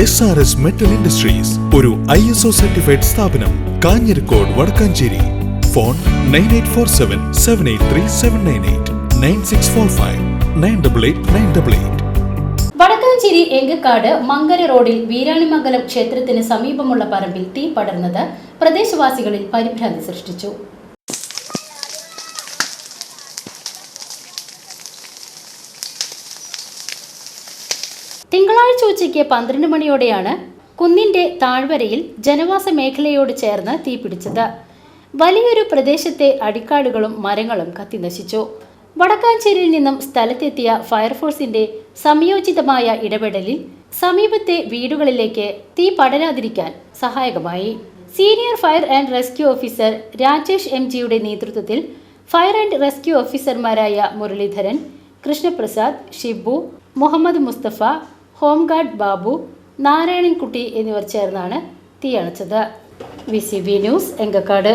S R S metal industries ഒരു I S O certified സ്ഥാപനം Kanjirakode Vadakkancheri. Phone nine eight four seven seven eight three seven nine eight nine six four five nine double eight nine double eight Vadakkancheri Engakkad Mankara റോഡിൽ വീരാണിമംഗലം ക്ഷേത്രത്തിന് സമീപമുള്ള പറമ്പിൽ തീ പടർന്നത് പ്രദേശവാസികളിൽ പരിഭ്രാന്തി സൃഷ്ടിച്ചു. തിങ്കളാഴ്ച ഉച്ചയ്ക്ക് പന്ത്രണ്ട് മണിയോടെയാണ് കുന്നിന്റെ താഴ്വരയിൽ ജനവാസ മേഖലയോട് ചേർന്ന് തീപിടിച്ചത് വലിയൊരു പ്രദേശത്തെ അടിക്കാടുകളും മരങ്ങളും കത്തിനശിച്ചു വടക്കാഞ്ചേരിയിൽ നിന്നും സ്ഥലത്തെത്തിയ ഫയർഫോഴ്സിന്റെ സംയോജിതമായ ഇടപെടലിൽ സമീപത്തെ വീടുകളിലേക്ക് തീ പടരാതിരിക്കാൻ സഹായകമായി. Senior fire and rescue officer Rajesh M ജിയുടെ നേതൃത്വത്തിൽ ഫയർ ആൻഡ് റെസ്ക്യൂ ഓഫീസർമാരായ മുരളീധരൻ കൃഷ്ണപ്രസാദ് ഷിബു മുഹമ്മദ് മുസ്തഫ ഹോംഗാർഡ് ബാബു നാരായണൻകുട്ടി എന്നിവർ ചേർന്നാണ് തീയണച്ചത്. V C B news Engakkad.